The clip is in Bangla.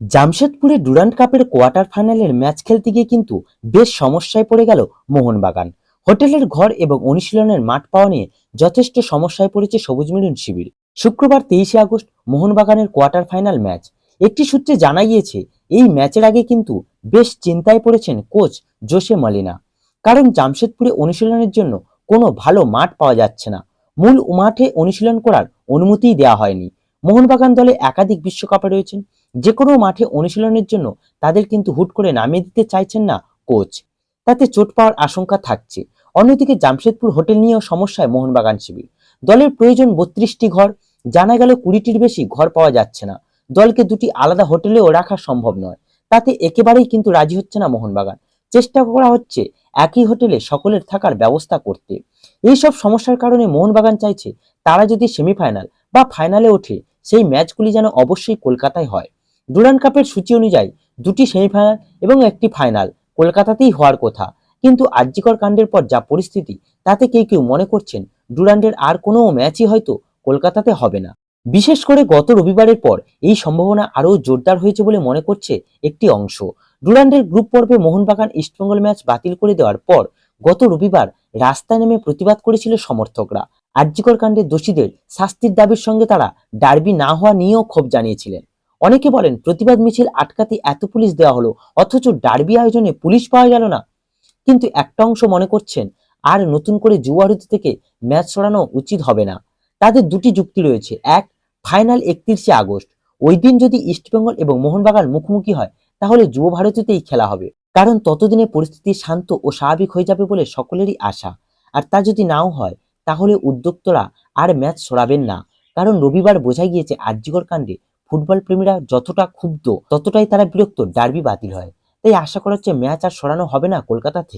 জামশেদপুরে ডুরান্ড কাপের কোয়ার্টার ফাইনালের ম্যাচ খেলতে গিয়ে কিন্তু বেশ সমস্যায় পড়ে গেল মোহনবাগান। হোটেলের ঘর এবং অনুশীলনের মাঠ পাওয়া নিয়ে যথেষ্ট সমস্যায় পড়েছে সবুজ মিলন শিবির। শুক্রবার তেইশে আগস্ট মোহনবাগানের কোয়ার্টার ফাইনাল ম্যাচ। একটি সূত্রে জানা গিয়েছে, এই ম্যাচের আগে কিন্তু বেশ চিন্তায় পড়েছেন কোচ জোসে মলিনা। কারণ জামশেদপুরে অনুশীলনের জন্য কোনো ভালো মাঠ পাওয়া যাচ্ছে না। মূল মাঠে অনুশীলন করার অনুমতিই দেওয়া হয়নি। মোহনবাগান দলে একাধিক বিশ্বকাপে রয়েছেন। যে কোনো মাঠে অনুশীলনের জন্য তাদের কিন্তু হুট করে নামিয়ে দিতে চাইছেন না কোচ। তাতে চোট পাওয়ার আশঙ্কা থাকছে। অন্যদিকে জামশেদপুর হোটেল নিয়েও সমস্যায় মোহনবাগান শিবির। দলের প্রয়োজন বত্রিশটি ঘর, জানা গেল কুড়িটির বেশি ঘর পাওয়া যাচ্ছে না। দলকে দুটি আলাদা হোটেলেও রাখা সম্ভব নয়। তাতে একেবারেই কিন্তু রাজি হচ্ছে না মোহনবাগান। চেষ্টা করা হচ্ছে একই হোটেলে সকলের থাকার ব্যবস্থা করতে। এইসব সমস্যার কারণে মোহনবাগান চাইছে তারা যদি সেমিফাইনাল বা ফাইনালে ওঠে, সেই ম্যাচগুলি যেন অবশ্যই কলকাতায় হয়। ডুরান্ড কাপের সূচি অনুযায়ী দুটি সেমিফাইনাল এবং একটি ফাইনাল কলকাতাতেই হওয়ার কথা। কিন্তু আর্যিকর কাণ্ডের পর যা পরিস্থিতি, তাতে কেউ কেউ মনে করছেন ডুরান্ডের আর কোনো ম্যাচই হয়তো কলকাতাতে হবে না। বিশেষ করে গত রবিবারের পর এই সম্ভাবনা আরও জোরদার হয়েছে বলে মনে করছে একটি অংশ। ডুরান্ডের গ্রুপ পর্বে মোহনবাগান ইস্টবেঙ্গল ম্যাচ বাতিল করে দেওয়ার পর গত রবিবার রাস্তায় নেমে প্রতিবাদ করেছিল সমর্থকরা। আর্যিকর কাণ্ডের দোষীদের শাস্তির দাবির সঙ্গে তারা ডার্বি না হওয়া নিয়েও ক্ষোভ জানিয়েছিলেন। অনেকে বলেন প্রতিবাদ মিছিল আটকাতে এত পুলিশ দেওয়া হলো, অথচ ডার্বি আয়োজনে পুলিশ পাওয়া গেল না। কিন্তু একটা অংশ মনে করছেন, আর নতুন করে জুয়ারুতি থেকে ম্যাচ সরানো উচিত হবে না। তাদের দুটি যুক্তি রয়েছে। এক, ফাইনাল একত্রিশে আগস্ট। ওই দিন যদি ইস্টবেঙ্গল এবং মোহনবাগান মুখোমুখি হয়, তাহলে যুব ভারতীতেই খেলা হবে। কারণ ততদিনে পরিস্থিতি শান্ত ও স্বাভাবিক হয়ে যাবে বলে সকলেরই আশা। আর তা যদি নাও হয়, তাহলে উদ্যোক্তরা আর ম্যাচ সরাবেন না। কারণ রবিবার বোঝা গিয়েছে আর্যিকর কাণ্ডে ফুটবল প্রেমীরা যতটা ক্ষুব্ধ, ততটাই তারা বিরক্ত ডার্বি বাতিল হয়। তাই আশা করা হচ্ছে ম্যাচ আর সরানো হবে না কলকাতা থেকে।